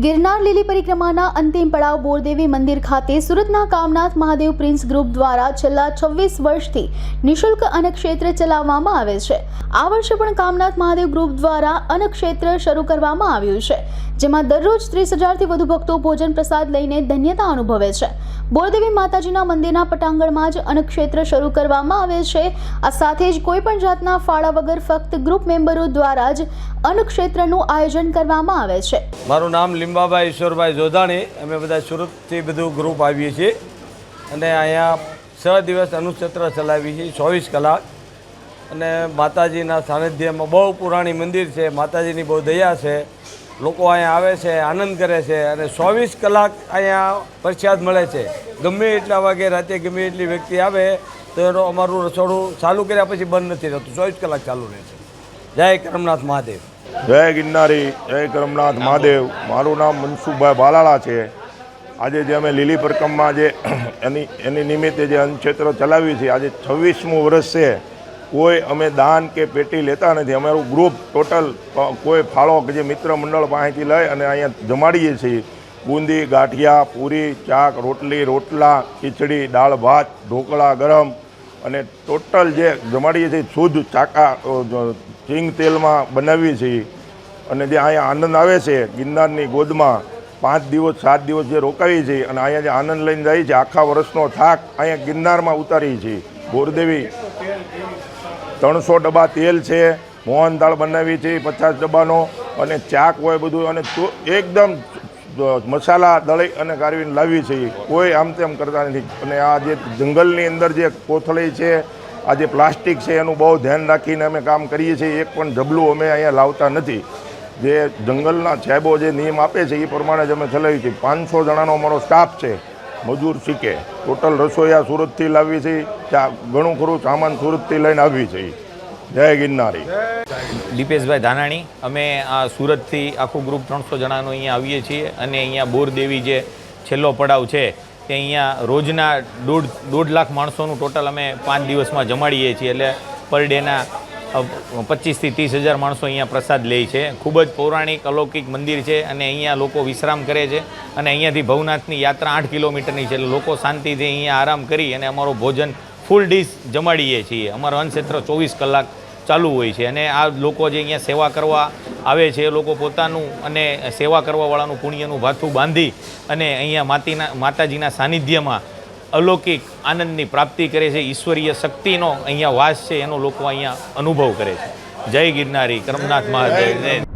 ગિરનાર લીલી પરિક્રમાના અંતિમ પડાવ બોરદેવી મંદિર ખાતે સુરતના કામનાથ મહાદેવ પ્રિન્સ ગ્રુપ દ્વારા છેલ્લા છવ્વીસ વર્ષથી નિઃશુલ્ક અન્નક્ષેત્ર ચલાવવામાં આવે છે. આ વર્ષે પણ કામનાથ મહાદેવ ગ્રુપ દ્વારા અન્નક્ષેત્ર શરૂ કરવામાં આવ્યું છે, જેમાં દરરોજ ત્રીસ હજારથી વધુ ભક્તો ભોજન પ્રસાદ લઈને ધન્યતા અનુભવે છે. બોરદેવી માતાજીના મંદિરના પટાંગણમાં જ અન્નક્ષેત્ર શરૂ કરવામાં આવે છે. આ સાથે જ કોઈ પણ જાતના ફાળા વગર ફક્ત ગ્રુપ મેમ્બરો દ્વારા જ અન્નક્ષેત્રનું આયોજન કરવામાં આવે છે. મારું નામ લીંબાભાઈ ઈશ્વરભાઈ જોધાણી. અમે બધા સુરતથી બધું ગ્રુપ આવીએ છીએ. અને અહીંયા છ દિવસ અનુક્ષેત્ર ચલાવીએ છીએ, ચોવીસ કલાક. અને માતાજીના સાનિધ્યમાં બહુ પુરાણી મંદિર છે, માતાજીની બહુ દયા છે. લોકો અહીંયા આવે છે, આનંદ કરે છે અને ચોવીસ કલાક અહીંયા પ્રસાદ મળે છે. ગમે એટલા વાગે, રાતે ગમે એટલી વ્યક્તિ આવે, તો એનું અમારું રસોડું ચાલુ કર્યા પછી બંધ નથી રહેતું. ચોવીસ કલાક ચાલુ રહે છે. જય કરમનાથ મહાદેવ. જય ગિરનારી, જય કરમનાથ મહાદેવ. મારું નામ મનસુખભાઈ બાલાળા છે. આજે જે અમે લીલી પરકમમાં જે એની એની નિમિત્તે જે અન્નક્ષેત્ર ચલાવ્યું છે, આજે છવ્વીસમું વર્ષ છે. કોઈ અમે દાન કે પેટી લેતા નથી. અમારું ગ્રુપ ટોટલ કોઈ ફાળો કે જે મિત્ર મંડળ પાસેથી લઈ અને અહીંયા જમાડીએ છીએ. બુંદી, ગાંઠિયા, પૂરી, ચાક, રોટલી, રોટલા, ખીચડી, દાળ, ભાત, ઢોકળા ગરમ. અને ટોટલ જે જમાડીએ છીએ, શુદ્ધ ચાકા સિંગ તેલમાં બનાવીએ છીએ અને જે અહીંયા આનંદ આવે છે, ગિરનારની ગોદમાં પાંચ દિવસ, સાત દિવસ જે રોકાવીએ છીએ અને અહીંયા જે આનંદ લઈને જાય છે, આખા વર્ષનો થાક અહીંયા ગિરનારમાં ઉતારીએ છીએ. બોરદેવી ત્રણસો ડબ્બા તેલ છે, મોહન દાળ બનાવી છે પચાસ ડબ્બાનો અને ચાક હોય બધું અને એકદમ મસાલા, દળી અને કાઢવીને લાવી છે કોઈ આમ તેમ કરતા નથી. અને આ જે જંગલની અંદર જે કોથળી છે આ જે પ્લાસ્ટિક છે એનું બહુ ધ્યાન રાખીને અમે કામ કરીએ છીએ. એક પણ જબલું અમે અહીંયા લાવતા નથી. જે જંગલના સાહેબો જે નિયમ આપે છે એ પ્રમાણે જ અમે ચલાવીએ છીએ. પાંચસો જણાનો અમારો સ્ટાફ છે, મજૂર શીખે. ટોટલ રસોઈયા સુરતથી લાવી છે ત્યાં ઘણું ખરું સામાન સુરતથી લઈને આવી છે જય ગિરનારી. દીપેશભાઈ ધાનાણી, અમે આ સુરતથી આખું ગ્રુપ ત્રણસો જણાનું અહીંયા આવીએ છીએ અને અહીંયા બોરદેવી જે છેલ્લો પડાવ છે તે અહીંયા રોજના દોઢ દોઢ લાખ માણસોનું ટોટલ અમે પાંચ દિવસમાં જમાડીએ છીએ. એટલે પર ડેના પચીસથી ત્રીસ હજાર માણસો અહીંયા પ્રસાદ લે છે. ખૂબ જ પૌરાણિક, અલૌકિક મંદિર છે અને અહીંયા લોકો વિશ્રામ કરે છે અને અહીંયાથી ભવનાથની યાત્રા આઠ કિલોમીટરની છે. એટલે લોકો શાંતિથી અહીંયા આરામ કરી અને અમારું ભોજન ફૂલ ડીશ જમાડીએ છીએ. અમારો અન્નક્ષેત્ર ચોવીસ કલાક ચાલુ હોય છે અને આ લોકો જે અહીંયા સેવા કરવા આવે છે, એ લોકો પોતાનું અને સેવા કરવાવાળાનું પુણ્યનું ભાથું બાંધી અને અહીંયા માતીના, માતાજીના સાનિધ્યમાં અલૌકિક આનંદની પ્રાપ્તિ કરે છે, ઈશ્વરીય શક્તિનો અહીંયા વાસ છે, એનો લોકો અહીંયા અનુભવ કરે છે. જય ગિરનારી, કરમનાથ મહાદેવ.